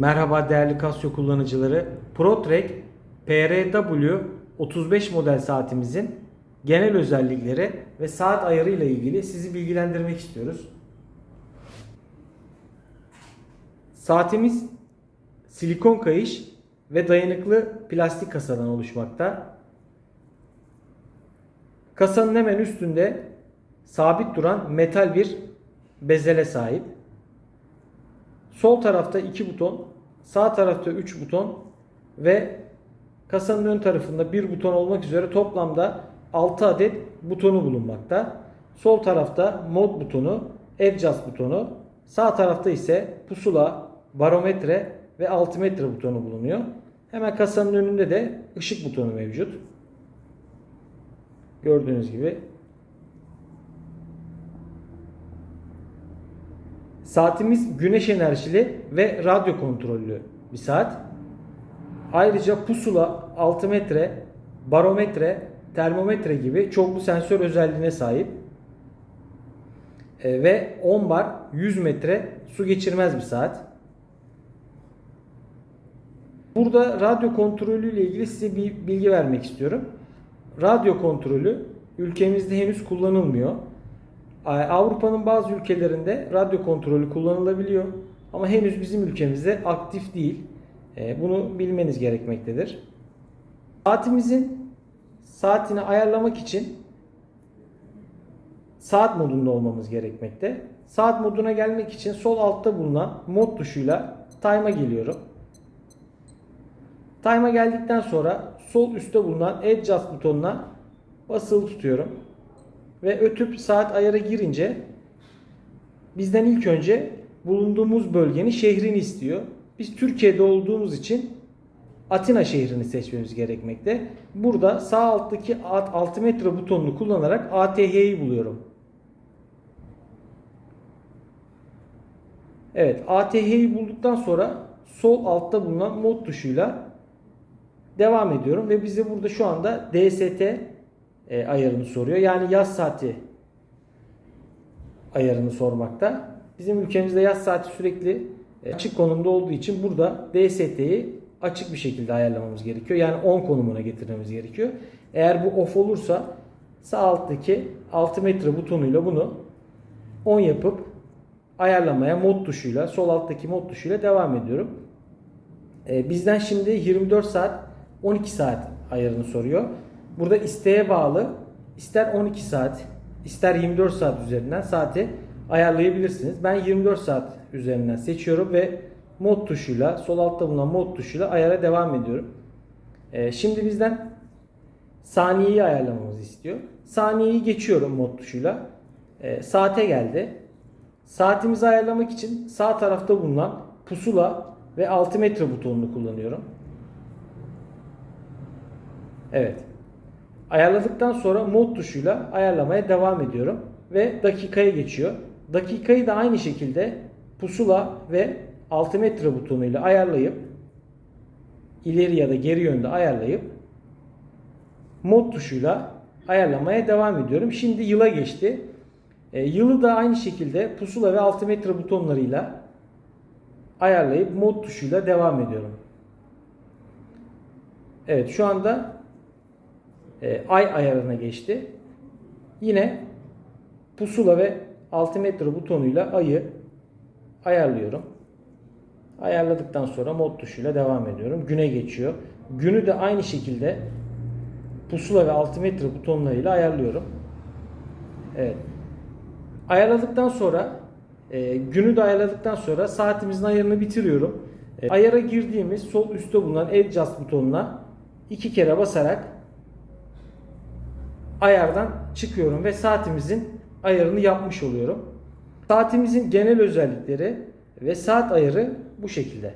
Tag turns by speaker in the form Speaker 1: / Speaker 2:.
Speaker 1: Merhaba değerli Casio kullanıcıları. ProTrack PRW 35 model saatimizin genel özellikleri ve saat ayarı ile ilgili sizi bilgilendirmek istiyoruz. Saatimiz silikon kayış ve dayanıklı plastik kasadan oluşmakta. Kasanın hemen üstünde sabit duran metal bir bezele sahip. Sol tarafta 2 buton, sağ tarafta 3 buton ve kasanın ön tarafında 1 buton olmak üzere toplamda 6 adet butonu bulunmakta. Sol tarafta mod butonu, adjust butonu, sağ tarafta ise pusula, barometre ve altimetre butonu bulunuyor. Hemen kasanın önünde de ışık butonu mevcut. Gördüğünüz gibi Saatimiz güneş enerjili ve radyo kontrollü bir saat. Ayrıca pusula, altimetre, barometre, termometre gibi çoklu sensör özelliğine sahip. E, ve 10 bar 100 metre su geçirmez bir saat. Burada radyo kontrolü ile ilgili size bir bilgi vermek istiyorum. Radyo kontrolü ülkemizde henüz kullanılmıyor. Avrupa'nın bazı ülkelerinde radyo kontrolü kullanılabiliyor ama henüz bizim ülkemizde aktif değil. E, Bunu bilmeniz gerekmektedir. Saatimizin saatini ayarlamak için saat modunda olmamız gerekmekte. Saat moduna gelmek için sol altta bulunan mod tuşuyla time'a geliyorum. Time'a geldikten sonra sol üstte bulunan adjust butonuna basılı tutuyorum ve ötüp saat ayara girince bizden ilk önce bulunduğumuz bölgenin şehrini istiyor. Biz Türkiye'de olduğumuz için Atina şehrini seçmemiz gerekmekte. Burada sağ alttaki 6 metre butonunu kullanarak ATH'yi buluyorum. Evet ATH'yi bulduktan sonra sol altta bulunan mod tuşuyla devam ediyorum ve bize burada şu anda DST e, ayarını soruyor. Yani yaz saati ayarını sormakta. Bizim ülkemizde yaz saati sürekli e, açık konumda olduğu için burada DST'yi açık bir şekilde ayarlamamız gerekiyor. Yani 10 konumuna getirmemiz gerekiyor. Eğer bu off olursa sağ alttaki 6 metre butonuyla bunu 10 yapıp ayarlamaya mod tuşuyla sol alttaki mod tuşuyla devam ediyorum. E, bizden şimdi 24 saat 12 saat ayarını soruyor. Burada isteğe bağlı ister 12 saat ister 24 saat üzerinden saati ayarlayabilirsiniz. Ben 24 saat üzerinden seçiyorum ve mod tuşuyla sol altta bulunan mod tuşuyla ayara devam ediyorum. Ee, şimdi bizden saniyeyi ayarlamamızı istiyor. Saniyeyi geçiyorum mod tuşuyla. Ee, saate geldi. Saatimizi ayarlamak için sağ tarafta bulunan pusula ve altimetre butonunu kullanıyorum. Evet. Ayarladıktan sonra mod tuşuyla ayarlamaya devam ediyorum. Ve dakikaya geçiyor. Dakikayı da aynı şekilde pusula ve altimetre butonuyla ayarlayıp ileri ya da geri yönde ayarlayıp mod tuşuyla ayarlamaya devam ediyorum. Şimdi yıla geçti. E, yılı da aynı şekilde pusula ve altimetre butonlarıyla ayarlayıp mod tuşuyla devam ediyorum. Evet şu anda e, ay ayarına geçti. Yine pusula ve altimetre butonuyla ayı ayarlıyorum. Ayarladıktan sonra mod tuşuyla devam ediyorum. Güne geçiyor. Günü de aynı şekilde pusula ve altimetre butonlarıyla ayarlıyorum. Evet. Ayarladıktan sonra e, günü de ayarladıktan sonra saatimizin ayarını bitiriyorum. E, ayara girdiğimiz sol üstte bulunan adjust butonuna iki kere basarak ayardan çıkıyorum ve saatimizin ayarını yapmış oluyorum. Saatimizin genel özellikleri ve saat ayarı bu şekilde.